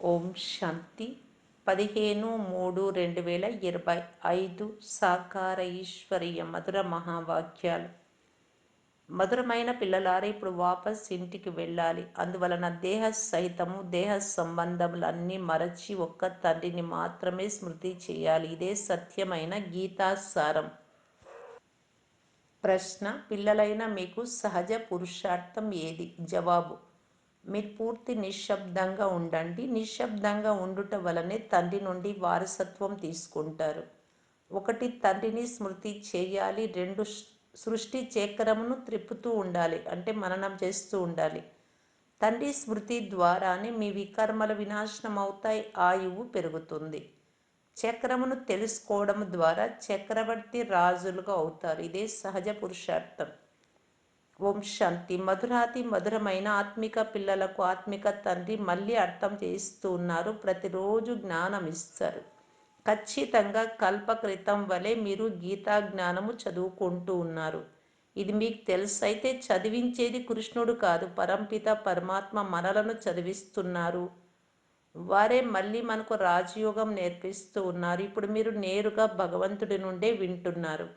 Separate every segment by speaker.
Speaker 1: ఓం శాంతి. పదిహేను మూడు రెండు వేల ఇరవై ఐదు సాకార ఈశ్వరీయ మధుర మహావాక్యాలు. మధురమైన పిల్లలారా ఇప్పుడు వాపస్ ఇంటికి వెళ్ళాలి. అందువలన దేహ సహితము దేహ సంబంధములన్నీ మరచి ఒక్క తండ్రిని మాత్రమే స్మృతి చేయాలి. ఇదే సత్యమైన గీతాసారం. ప్రశ్న పిల్లలైన మీకు సహజ పురుషార్థం ఏది? జవాబు మీరు పూర్తి నిశ్శబ్దంగా ఉండండి. నిశ్శబ్దంగా ఉండుట వలనే తండ్రి నుండి వారసత్వం తీసుకుంటారు. ఒకటి తండ్రిని స్మృతి చేయాలి. రెండు సృష్టి చక్రమును త్రిప్పుతూ ఉండాలి. అంటే మననం చేస్తూ ఉండాలి. తండ్రి స్మృతి ద్వారానే మీ వికర్మల వినాశనం అవుతాయి ఆయువు పెరుగుతుంది. చక్రమును తెలుసుకోవడం ద్వారా చక్రవర్తి రాజులుగా అవుతారు. ఇదే సహజ పురుషార్థం. ఓం శాంతి మధురాతి మధురమైన ఆత్మిక పిల్లలకు ఆత్మిక తండ్రి మళ్ళీ అర్థం చేయిస్తూ ఉన్నారు ప్రతిరోజు జ్ఞానం ఇస్తారు ఖచ్చితంగా కల్పకృతం వలె మీరు గీతా జ్ఞానము చదువుకుంటూ ఉన్నారు. ఇది మీకు తెలుసు. అయితే చదివించేది కృష్ణుడు కాదు. పరంపిత పరమాత్మ మనలను చదివిస్తున్నారు. వారే మళ్ళీ మనకు రాజయోగం నేర్పిస్తూ ఉన్నారు. ఇప్పుడు మీరు నేరుగా భగవంతుడి నుండే వింటున్నారు.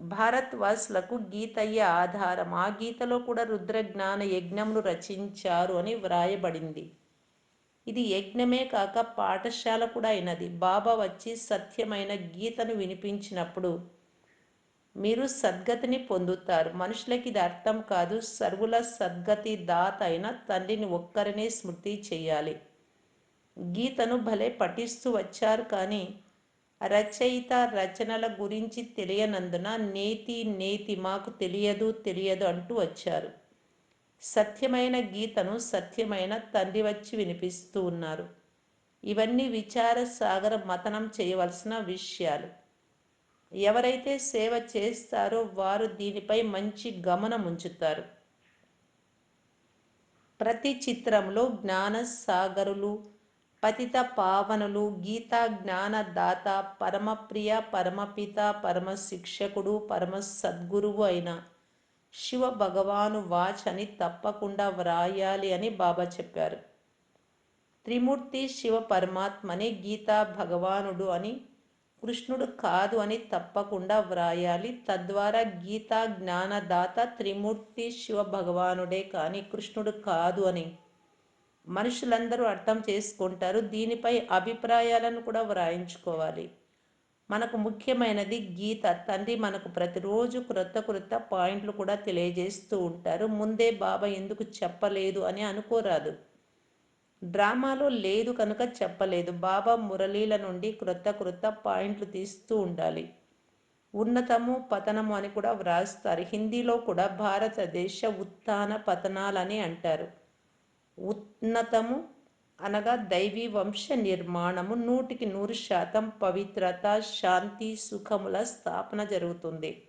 Speaker 1: భారత్వాసులకు గీతయ్యే గీతయ్య ఆధారం. ఆ గీతలో కూడా రుద్ర జ్ఞాన యజ్ఞమును రచించారు అని వ్రాయబడింది. ఇది యజ్ఞమే కాక పాఠశాల కూడా అయినది. బాబా వచ్చి సత్యమైన గీతను వినిపించినప్పుడు మీరు సద్గతిని పొందుతారు. మనుషులకి ఇది అర్థం కాదు. సర్వుల సద్గతి దాత అయిన తండ్రిని ఒక్కరినే స్మృతి చేయాలి. గీతను భలే పఠిస్తూ వచ్చారు కానీ రచయిత రచనల గురించి తెలియనందున నేతి నేతి మాకు తెలియదు తెలియదు అంటూ వచ్చారు. సత్యమైన గీతను సత్యమైన తండ్రి వచ్చి వినిపిస్తూ ఉన్నారు. ఇవన్నీ విచార సాగర మతనం చేయవలసిన విషయాలు. ఎవరైతే సేవ చేస్తారో వారు దీనిపై మంచి గమనం ఉంచుతారు. ప్రతి చిత్రంలో జ్ఞాన సాగరులు పతిత పావనులు గీతా జ్ఞానదాత పరమప్రియ పరమపిత పరమ శిక్షకుడు పరమ సద్గురువు అయిన శివ భగవాను వాచ్ అని తప్పకుండా వ్రాయాలి అని బాబా చెప్పారు. త్రిమూర్తి శివ పరమాత్మని గీతా భగవానుడు అని కృష్ణుడు కాదు అని తప్పకుండా వ్రాయాలి. తద్వారా గీతా జ్ఞానదాత త్రిమూర్తి శివ భగవానుడే కానీ కృష్ణుడు కాదు అని మనుషులందరూ అర్థం చేసుకుంటారు. దీనిపై అభిప్రాయాలను కూడా వ్రాయించుకోవాలి. మనకు ముఖ్యమైనది గీత. తండ్రి మనకు ప్రతిరోజు క్రొత్త క్రొత్త పాయింట్లు కూడా తెలియజేస్తూ ఉంటారు. ముందే బాబా ఎందుకు చెప్పలేదు అని అనుకోరాదు. డ్రామాలో లేదు కనుక చెప్పలేదు. బాబా మురళీల నుండి క్రొత్త క్రొత్త పాయింట్లు తీస్తూ ఉండాలి. ఉన్నతము పతనము అని కూడా వ్రాస్తారు. హిందీలో కూడా భారతదేశ ఉత్థాన పతనాలని అంటారు. ఉన్నతము అనగా దైవీ వంశ నిర్మాణము. నూటికి నూరు శాతం పవిత్రత శాంతి సుఖముల స్థాపన జరుగుతుంది.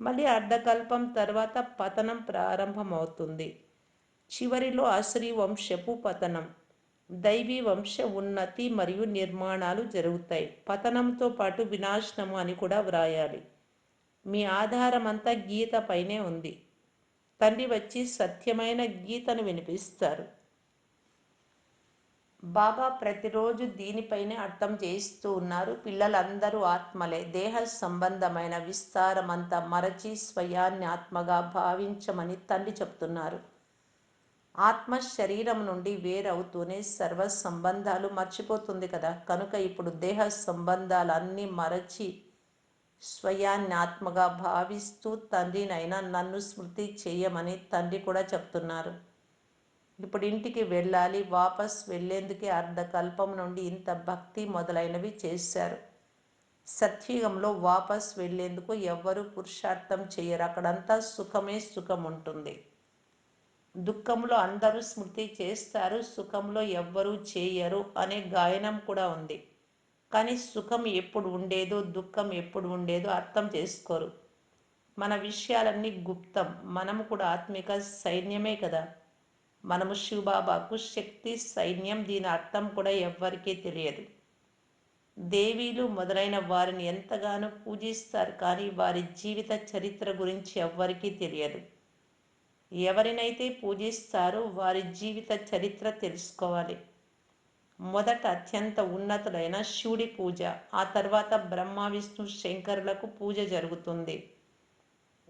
Speaker 1: మళ్ళీ అర్ధకల్పం తర్వాత పతనం ప్రారంభమవుతుంది. చివరిలో అసురి వంశపు పతనం. దైవీ వంశ ఉన్నతి మరియు నిర్మాణాలు జరుగుతాయి. పతనంతో పాటు వినాశనము అని కూడా వ్రాయాలి. మీ ఆధారమంతా గీత పైనే ఉంది. తండ్రి వచ్చి సత్యమైన గీతను వినిపిస్తారు. బాబా ప్రతిరోజు దీనిపైనే అర్థం చేయిస్తూ ఉన్నారు. పిల్లలందరూ ఆత్మలే. దేహ సంబంధమైన విస్తారమంతా మరచి స్వయాన్ని ఆత్మగా భావించమని తండ్రి చెప్తున్నారు. ఆత్మ శరీరం నుండి వేరవుతూనే సర్వ సంబంధాలు మర్చిపోతుంది కదా. కనుక ఇప్పుడు దేహ సంబంధాలు అన్నీ మరచి స్వయాన్ని భావిస్తూ తండ్రినైనా నన్ను స్మృతి చేయమని తండ్రి కూడా చెప్తున్నారు. ఇప్పుడు ఇంటికి వెళ్ళాలి వాపస్ వెళ్ళేందుకే అర్ధకల్పం నుండి ఇంత భక్తి మొదలైనవి చేశారు. సత్యుగంలో వాపస్ వెళ్ళేందుకు ఎవ్వరూ పురుషార్థం చేయరు. అక్కడంతా సుఖమే సుఖం ఉంటుంది. దుఃఖంలో అందరూ స్మృతి చేస్తారు సుఖంలో ఎవ్వరూ చేయరు అనే గాయనం కూడా ఉంది. కానీ సుఖం ఎప్పుడు ఉండేదో దుఃఖం ఎప్పుడు ఉండేదో అర్థం చేసుకోరు. మన విషయాలన్నీ గుప్తం. మనము కూడా ఆత్మిక సైన్యమే కదా. మనము శివబాబాకు శక్తి సైన్యం దీని అర్థం కూడా ఎవ్వరికీ తెలియదు. దేవీలు మొదలైన వారిని ఎంతగానో పూజిస్తారు కానీ వారి జీవిత చరిత్ర గురించి ఎవ్వరికీ తెలియదు. ఎవరినైతే పూజిస్తారో వారి జీవిత చరిత్ర తెలుసుకోవాలి. మొదట అత్యంత ఉన్నతులైన శివుడి పూజ ఆ తర్వాత బ్రహ్మ విష్ణు శంకరులకు పూజ జరుగుతుంది.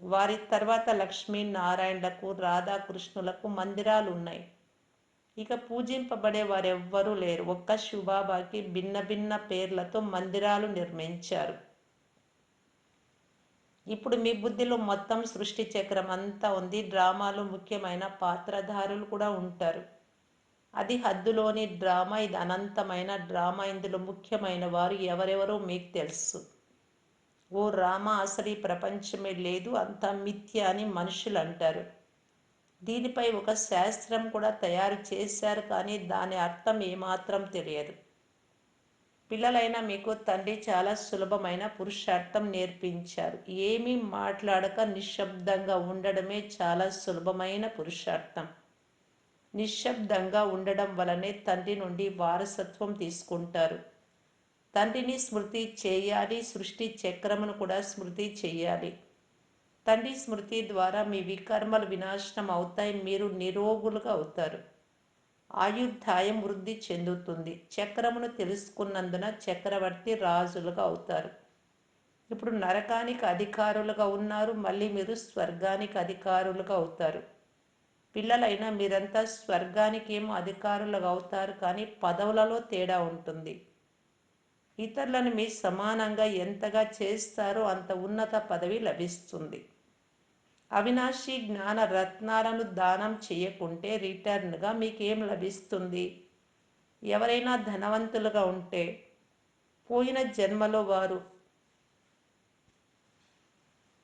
Speaker 1: వారి తర్వాత లక్ష్మీ నారాయణులకు రాధాకృష్ణులకు మందిరాలు ఉన్నాయి ఇక పూజింపబడే వారెవ్వరూ లేరు. ఒక్క శివబాబాకి భిన్న భిన్న పేర్లతో మందిరాలు నిర్మించారు. ఇప్పుడు మీ బుద్ధిలో మొత్తం సృష్టి చక్రం అంతా ఉంది. డ్రామాలో ముఖ్యమైన పాత్రధారులు కూడా ఉంటారు. అది హద్దులోని డ్రామా. ఇది అనంతమైన డ్రామా. ఇందులో ముఖ్యమైన వారు ఎవరెవరో మీకు తెలుసు. ఓ రామ అసలు ఈ ప్రపంచమే లేదు అంతా మిథ్య అని మనుషులు అంటారు. దీనిపై ఒక శాస్త్రం కూడా తయారు చేశారు కానీ దాని అర్థం ఏమాత్రం తెలియదు. పిల్లలైన మీకు తండ్రి చాలా సులభమైన పురుషార్థం నేర్పించారు. ఏమీ మాట్లాడక నిశ్శబ్దంగా ఉండడమే చాలా సులభమైన పురుషార్థం. నిశ్శబ్దంగా ఉండడం వలనే తండ్రి నుండి వారసత్వం తీసుకుంటారు. తండ్రిని స్మృతి చేయాలి సృష్టి చక్రమును కూడా స్మృతి చేయాలి. తండ్రి స్మృతి ద్వారా మీ వికర్మలు వినాశనం అవుతాయి మీరు నిరోగులుగా అవుతారు. ఆయుర్ధాయం వృద్ధి చెందుతుంది. చక్రమును తెలుసుకున్నందున చక్రవర్తి రాజులుగా అవుతారు. ఇప్పుడు నరకానికి అధికారులుగా ఉన్నారు మళ్ళీ మీరు స్వర్గానికి అధికారులుగా అవుతారు. పిల్లలైనా మీరంతా స్వర్గానికేమో అధికారులు అవుతారు కానీ పదవులలో తేడా ఉంటుంది. ఇతరులను మీ సమానంగా ఎంతగా చేస్తారో అంత ఉన్నత పదవి లభిస్తుంది. అవినాశి జ్ఞాన రత్నాలను దానం చేయకుంటే రిటర్న్గా మీకేం లభిస్తుంది? ఎవరైనా ధనవంతులుగా ఉంటే పోయిన జన్మలో వారు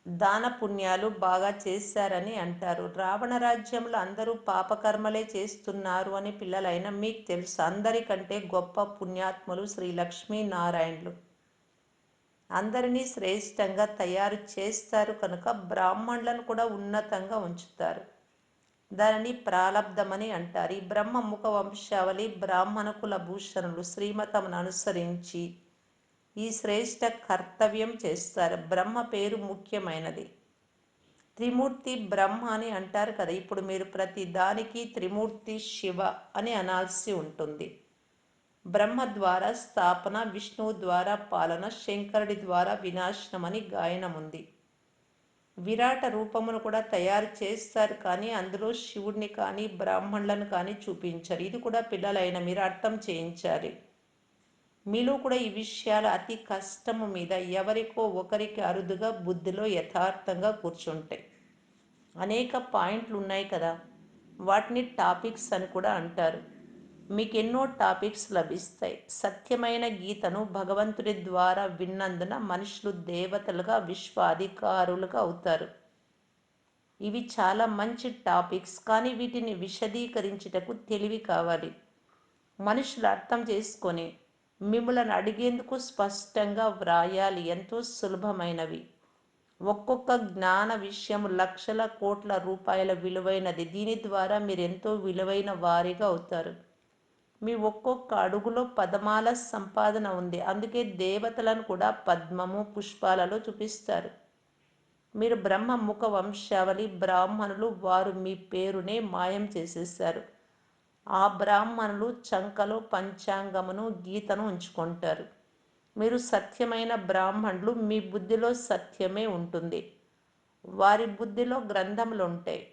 Speaker 1: దాన పుణ్యాలు బాగా చేశారని అంటారు. రావణ రాజ్యంలో అందరూ పాపకర్మలే చేస్తున్నారు అని పిల్లలైన మీకు తెలుసు. అందరికంటే గొప్ప పుణ్యాత్ములు శ్రీ లక్ష్మీనారాయణులు. అందరినీ శ్రేష్టంగా తయారు చేస్తారు కనుక బ్రాహ్మణులను కూడా ఉన్నతంగా ఉంచుతారు. దానిని ప్రారంధమని అంటారు. ఈ బ్రహ్మ ముఖ వంశావళి బ్రాహ్మణ కుల భూషణులు శ్రీమతమును అనుసరించి ఈ శ్రేష్ట కర్తవ్యం చేస్తారు. బ్రహ్మ పేరు ముఖ్యమైనది. త్రిమూర్తి బ్రహ్మ అని అంటారు కదా. ఇప్పుడు మీరు ప్రతి దానికి త్రిమూర్తి శివ అని అనాల్సి ఉంటుంది. బ్రహ్మ ద్వారా స్థాపన విష్ణువు ద్వారా పాలన శంకరుడి ద్వారా వినాశనం అని గాయనం ఉంది. విరాట రూపమును కూడా తయారు చేస్తారు కానీ అందులో శివుడిని కానీ బ్రాహ్మణులను కానీ చూపించారు. ఇది కూడా పిల్లలైన మీరు అర్థం చేయించాలి. మీలో కూడా ఈ విషయాలు అతి కష్టము మీద ఎవరికో ఒకరికి అరుదుగా బుద్ధిలో యథార్థంగా కూర్చుంటాయి. అనేక పాయింట్లు ఉన్నాయి కదా. వాటిని టాపిక్స్ అని కూడా అంటారు. మీకు ఎన్నో టాపిక్స్ లభిస్తాయి. సత్యమైన గీతను భగవంతుడి ద్వారా విన్నందున మనుషులు దేవతలుగా విశ్వ అధికారులుగా అవుతారు. ఇవి చాలా మంచి టాపిక్స్ కానీ వీటిని విశదీకరించుటకు తెలివి కావాలి. మనుషులు అర్థం చేసుకొని మిమ్మలను అడిగేందుకు స్పష్టంగా వ్రాయాలి. ఎంతో సులభమైనవి. ఒక్కొక్క జ్ఞాన విషయం లక్షల కోట్ల రూపాయల విలువైనది. దీని ద్వారా మీరు ఎంతో విలువైన వారిగా అవుతారు. మీ ఒక్కొక్క అడుగులో పదమాల సంపాదన ఉంది. అందుకే దేవతలను కూడా పద్మము పుష్పాలలో చూపిస్తారు. మీరు బ్రహ్మ ముఖ వంశావళి బ్రాహ్మణులు వారు మీ పేరునే మాయం చేసేసారు ఆ బ్రాహ్మణులు చంకలో పంచాంగమును గీతను ఉంచుకుంటారు. మీరు సత్యమైన బ్రాహ్మణులు మీ బుద్ధిలో సత్యమే ఉంటుంది. వారి బుద్ధిలో గ్రంథములు ఉంటాయి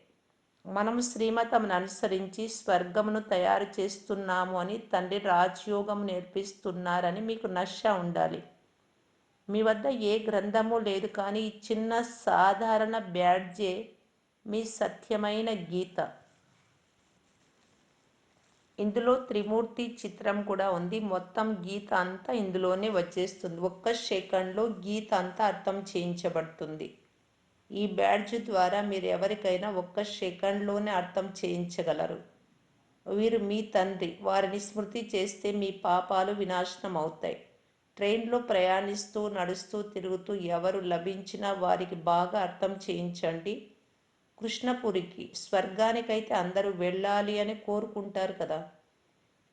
Speaker 1: మనం శ్రీమతమును అనుసరించి స్వర్గమును తయారు చేస్తున్నాము అని తండ్రి రాజయోగం నేర్పిస్తున్నారని మీకు నష ఉండాలి. మీ వద్ద ఏ గ్రంథము లేదు కానీ ఈ చిన్న సాధారణ బ్యాడ్జే మీ సత్యమైన గీత. ఇందులో త్రిమూర్తి చిత్రం కూడా ఉంది. మొత్తం గీత అంతా ఇందులోనే వచ్చేస్తుంది. ఒక్క సెకండ్లో గీత అంతా అర్థం చేయించబడుతుంది. ఈ బ్యాడ్జ్ ద్వారా మీరు ఎవరికైనా ఒక్క సెకండ్లోనే అర్థం చేయించగలరు. వీరు మీ తండ్రి. వారిని స్మృతి చేస్తే మీ పాపాలు వినాశనం అవుతాయి. ట్రైన్లో ప్రయాణిస్తూ నడుస్తూ తిరుగుతూ ఎవరు లభించినా వారికి బాగా అర్థం చేయించండి. కృష్ణపురికి స్వర్గానికైతే అందరూ వెళ్ళాలి అని కోరుకుంటారు కదా.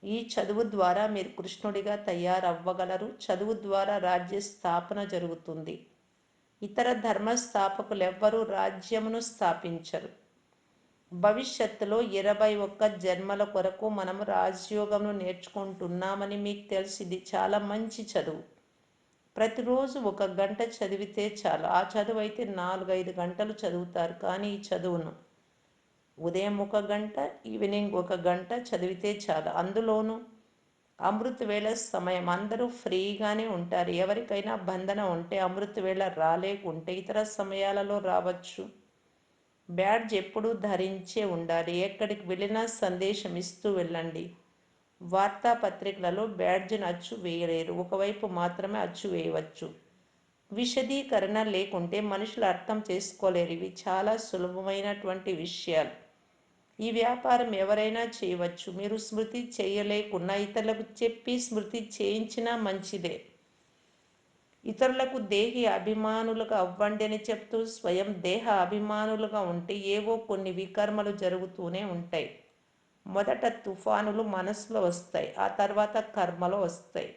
Speaker 1: ఈ చదువు ద్వారా మీరు కృష్ణుడిగా తయారవ్వగలరు. చదువు ద్వారా రాజ్య స్థాపన జరుగుతుంది. ఇతర ధర్మ స్థాపకులు ఎవ్వరూ రాజ్యమును స్థాపించరు. భవిష్యత్తులో ఇరవై ఒక్క జన్మల కొరకు మనము రాజయోగంను నేర్చుకుంటున్నామని మీకు తెలిసింది చాలా మంచి చదువు. ప్రతిరోజు ఒక గంట చదివితే చాలు. ఆ చదువు అయితే నాలుగైదు గంటలు చదువుతారు. కానీ ఈ చదువును ఉదయం ఒక గంట ఈవినింగ్ ఒక గంట చదివితే చాలు. అందులోనూ అమృత వేళ సమయం. అందరూ ఫ్రీగానే ఉంటారు. ఎవరికైనా బంధన ఉంటే అమృత వేళ రాలేకుంటే ఇతర సమయాలలో రావచ్చు. బ్యాడ్జ్ ఎప్పుడూ ధరించే ఉండాలి. ఎక్కడికి వెళ్ళినా సందేశం ఇస్తూ వెళ్ళండి. వార్తాపత్రికలలో బ్యాడ్జ్ను అచ్చు వేయలేరు. ఒకవైపు మాత్రమే అచ్చు వేయవచ్చు. విశదీకరణ లేకుంటే మనుషులు అర్థం చేసుకోలేరు. ఇవి చాలా సులభమైనటువంటి విషయాలు. ఈ వ్యాపారం ఎవరైనా చేయవచ్చు. మీరు స్మృతి చేయలేకున్నా ఇతరులకు చెప్పి స్మృతి చేయించినా మంచిదే. ఇతరులకు దేహి అభిమానులుగా అవ్వండి అని చెప్తూ స్వయం దేహ అభిమానులుగా ఉంటే ఏవో కొన్ని వికర్మలు జరుగుతూనే ఉంటాయి. మొదట తుఫానులు మనసులో వస్తాయి ఆ తర్వాత కర్మలో వస్తాయి.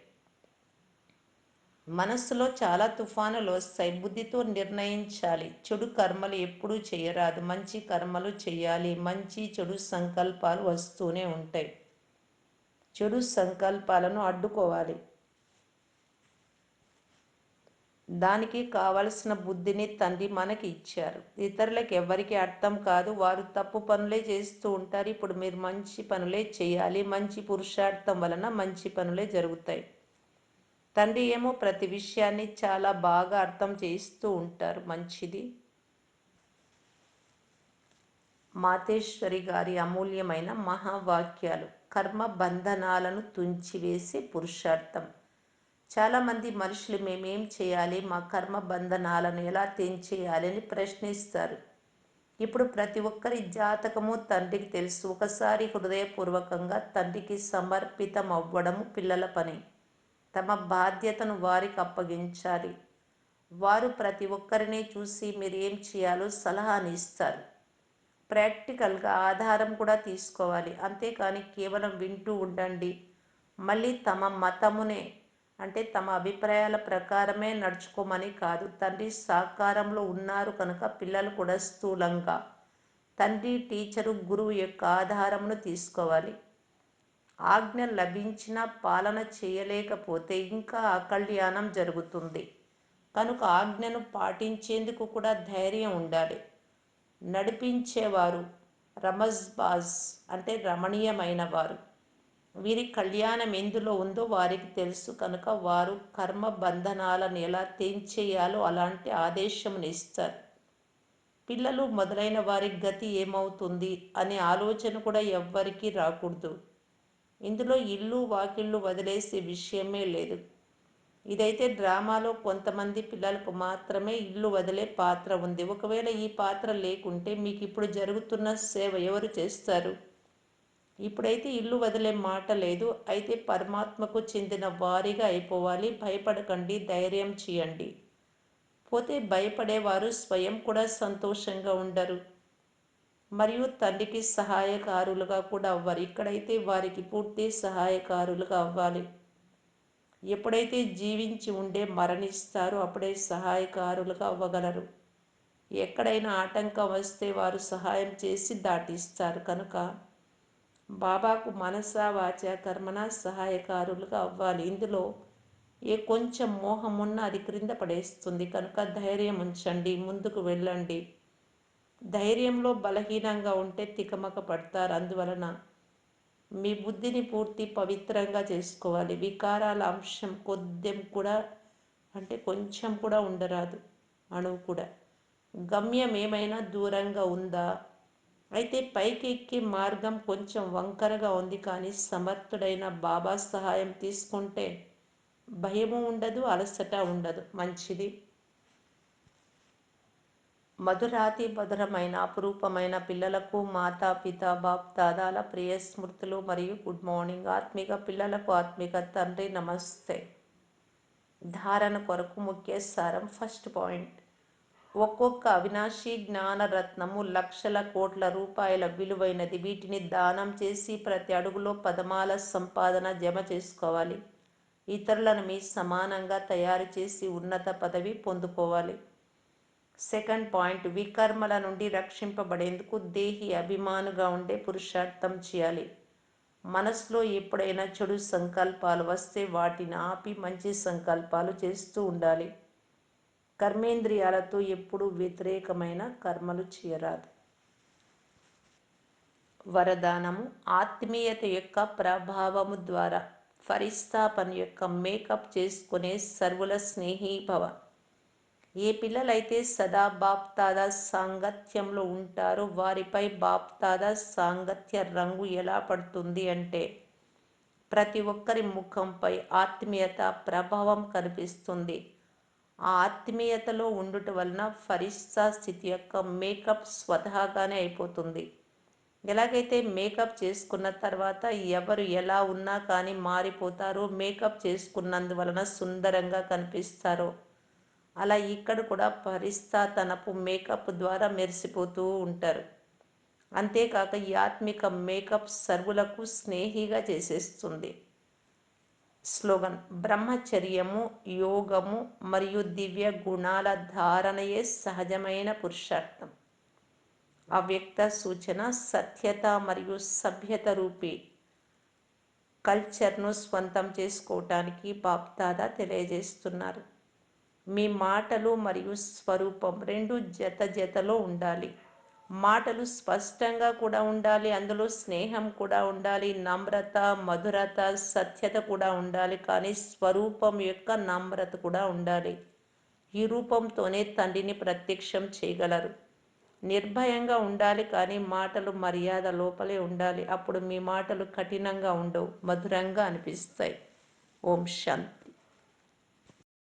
Speaker 1: మనస్సులో చాలా తుఫానులు వస్తాయి. బుద్ధితో నిర్ణయించాలి. చెడు కర్మలు ఎప్పుడూ చేయరాదు. మంచి కర్మలు చేయాలి. మంచి చెడు సంకల్పాలు వస్తూనే ఉంటాయి. చెడు సంకల్పాలను అడ్డుకోవాలి. దానికి కావలసిన బుద్ధిని తండ్రి మనకి ఇచ్చారు. ఇతరులకు ఎవరికి అర్థం కాదు. వారు తప్పు పనులే చేస్తూ ఉంటారు. ఇప్పుడు మీరు మంచి పనులే చేయాలి. మంచి పురుషార్థం వలన మంచి పనులే జరుగుతాయి. తండ్రి ఏమో ప్రతి విషయాన్ని చాలా బాగా అర్థం చేస్తూ ఉంటారు. మంచిది. మాతేశ్వరి గారి అమూల్యమైన మహావాక్యాలు. కర్మ బంధనాలను తుంచివేసి పురుషార్థం. చాలామంది మనుషులు మేమేం చేయాలి? మా కర్మ బంధనాలను ఎలా తెంచేయాలి అని ప్రశ్నిస్తారు. ఇప్పుడు ప్రతి ఒక్కరి జాతకము తండ్రికి తెలుసు. ఒకసారి హృదయపూర్వకంగా తండ్రికి సమర్పితం అవ్వడము పిల్లల పని. తమ బాధ్యతను వారికి అప్పగించాలి. వారు ప్రతి ఒక్కరిని చూసి మీరు ఏం చేయాలో సలహాని ఇస్తారు. ప్రాక్టికల్గా ఆధారం కూడా తీసుకోవాలి. అంతేకాని కేవలం వింటూ ఉండండి. మళ్ళీ తమ మతమునే అంటే తమ అభిప్రాయాల ప్రకారమే నడుచుకోమని కాదు. తండ్రి సాకారంలో ఉన్నారు కనుక పిల్లలు కూడా స్థూలంగా. తండ్రి టీచరు గురువు యొక్క ఆధారమును తీసుకోవాలి. ఆజ్ఞ లభించిన పాలన చేయలేకపోతే ఇంకా అకళ్యాణం జరుగుతుంది. కనుక ఆజ్ఞను పాటించేందుకు కూడా ధైర్యం ఉండాలి. నడిపించేవారు రమజ్బాజ్ అంటే రమణీయమైన వారు వీరి కళ్యాణం ఎందులో ఉందో వారికి తెలుసు కనుక వారు కర్మ బంధనాలను ఎలా తెంచేయాలో అలాంటి ఆదేశమును ఇస్తారు. పిల్లలు మొదలైన వారి గతి ఏమవుతుంది అనే ఆలోచన కూడా ఎవ్వరికీ రాకూడదు. ఇందులో ఇల్లు వాకిళ్ళు వదిలేసే విషయమే లేదు. ఇదైతే డ్రామాలో కొంతమంది పిల్లలకు మాత్రమే ఇల్లు వదిలే పాత్ర ఉంది. ఒకవేళ ఈ పాత్ర లేకుంటే మీకు ఇప్పుడు జరుగుతున్న సేవ ఎవరు చేస్తారు? ఇప్పుడైతే ఇల్లు వదిలే మాట లేదు. అయితే పరమాత్మకు చెందిన వారిగా అయిపోవాలి. భయపడకండి. ధైర్యం చేయండి. పోతే భయపడేవారు స్వయం కూడా సంతోషంగా ఉండరు. మరియు తండ్రికి సహాయకారులుగా కూడా అవ్వరు ఇక్కడైతే వారికి పూర్తి సహాయకారులుగా అవ్వాలి. ఎప్పుడైతే జీవించి ఉండే మరణిస్తారో అప్పుడే సహాయకారులుగా అవ్వగలరు. ఎక్కడైనా ఆటంకం వస్తే వారు సహాయం చేసి దాటిస్తారు కనుక బాబాకు మనసా వాచ కర్మణ సహాయకారులుగా అవ్వాలి. ఇందులో ఏ కొంచెం మోహం ఉన్నా అది క్రింద పడేస్తుంది. కనుక ధైర్యం ఉంచండి. ముందుకు వెళ్ళండి. ధైర్యంలో బలహీనంగా ఉంటే తికమక పడతారు. అందువలన మీ బుద్ధిని పూర్తి పవిత్రంగా చేసుకోవాలి. వికారాల అంశం కొద్దిం కూడా అంటే కొంచెం కూడా ఉండరాదు. అణువు కూడా. గమ్యం ఏమైనా దూరంగా ఉందా? అయితే పైకి ఎక్కే మార్గం కొంచెం వంకరగా ఉంది కానీ సమర్థుడైన బాబా సహాయం తీసుకుంటే భయము ఉండదు అలసట ఉండదు. మంచిది. మధురాతి మధురమైన అపురూపమైన పిల్లలకు మాతా పిత బాప్ దాదాల ప్రియ స్మృతులు మరియు గుడ్ మార్నింగ్. ఆత్మిక పిల్లలకు ఆత్మిక తండ్రి నమస్తే. ధారణ కొరకు ముఖ్య సారం ఫస్ట్ పాయింట్. ఒక్కొక్క అవినాశి జ్ఞానరత్నము లక్షల కోట్ల రూపాయల విలువైనది. వీటిని దానం చేసి ప్రతి అడుగులో పదమాల సంపాదన జమ చేసుకోవాలి. ఇతరులను మీ సమానంగా తయారు చేసి ఉన్నత పదవి పొందుకోవాలి. సెకండ్ పాయింట్ వికర్మల నుండి రక్షింపబడేందుకు దేహి అభిమానుగా ఉండే పురుషార్థం చేయాలి. మనసులో ఎప్పుడైనా చెడు సంకల్పాలు వస్తే వాటిని ఆపి మంచి సంకల్పాలు చేస్తూ ఉండాలి. కర్మేంద్రియాలతో ఎప్పుడు వ్యతిరేకమైన కర్మలు చేయరాదు. వరదానము ఆత్మీయత యొక్క ప్రభావము ద్వారా ఫరిస్తాపన యొక్క మేకప్ చేసుకునే సర్వుల స్నేహీభవ. ఏ పిల్లలైతే సదా బాప్తాదా సాంగత్యంలో ఉంటారో వారిపై బాప్తాదా సాంగత్య రంగు ఎలా పడుతుంది అంటే ప్రతి ఒక్కరి ముఖంపై ఆత్మీయత ప్రభావం కనిపిస్తుంది. ఆ ఆత్మీయతలో ఉండుట వలన ఫరిస్తా స్థితి యొక్క మేకప్ స్వతహాగానే అయిపోతుంది. ఎలాగైతే మేకప్ చేసుకున్న తర్వాత ఎవరు ఎలా ఉన్నా కానీ మారిపోతారో మేకప్ చేసుకున్నందువలన సుందరంగా కనిపిస్తారో. అలా ఇక్కడ కూడా పరిస్థా తనపు మేకప్ ద్వారా మెరిసిపోతూ ఉంటారు. అంతేకాక ఈ ఆత్మిక మేకప్ సర్వులకు స్నేహిగా చేసేస్తుంది. స్లోగన్. బ్రహ్మచర్యము యోగము మరియు దివ్య గుణాల ధారణయే సహజమైన పురుషార్థం. అవ్యక్త సూచన సత్యత మరియు సభ్యత రూపీ. కల్చర్ను స్వంతం చేసుకోవటానికి బాప్దాదా తెలియజేస్తున్నారు. మీ మాటలు మరియు స్వరూపం రెండు జత జతలో ఉండాలి. మాటలు స్పష్టంగా కూడా ఉండాలి అందులో స్నేహం కూడా ఉండాలి నమ్రత మధురత సత్యత కూడా ఉండాలి కానీ స్వరూపం యొక్క నమ్రత కూడా ఉండాలి. ఈ రూపంతోనే తండ్రిని ప్రత్యక్షం చేయగలరు. నిర్భయంగా ఉండాలి కానీ మాటలు మర్యాద లోపలే ఉండాలి. అప్పుడు మీ మాటలు కఠినంగా ఉండవు మధురంగా అనిపిస్తాయి. ఓం శాంతి.